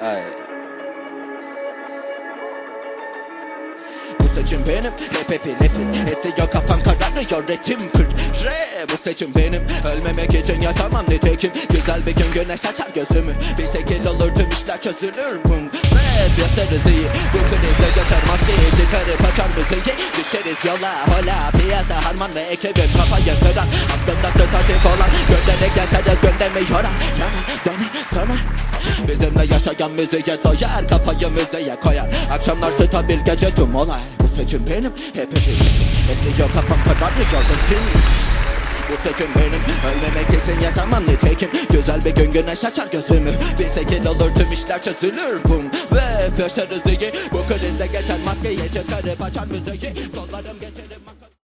Ay. Seçim benim Rap efi lefin Esiyor kafam kararıyor ritim kır. Re bu seçim benim. Ölmemek için yaşamam nitekim Güzel bir gün güneş açar gözümü. Bir şekil olur tüm işler çözülür bum Rap yaşarız iyi Bu krizde geçer maskeyi çıkarıp açar müziği. Düşeriz yola hola Piyasa harman ve ekibim kafayı kıran döne sana Bizimle yaşayan müziğe doyar Kafayı müziğe koyar. Akşamlar stabil gece tüm olay. Bu seçim benim hep hep Esiyor kafam kararıyor ritim bu seçim benim Ölmemek için yaşamam nitekim Güzel bir gün güneş açar gözümü. Bir şekil olur tüm işler çözülür bum. Ve başarız iyi. Bu krizde geçen maskeyi çıkarıp açar müziği. Sollarım makas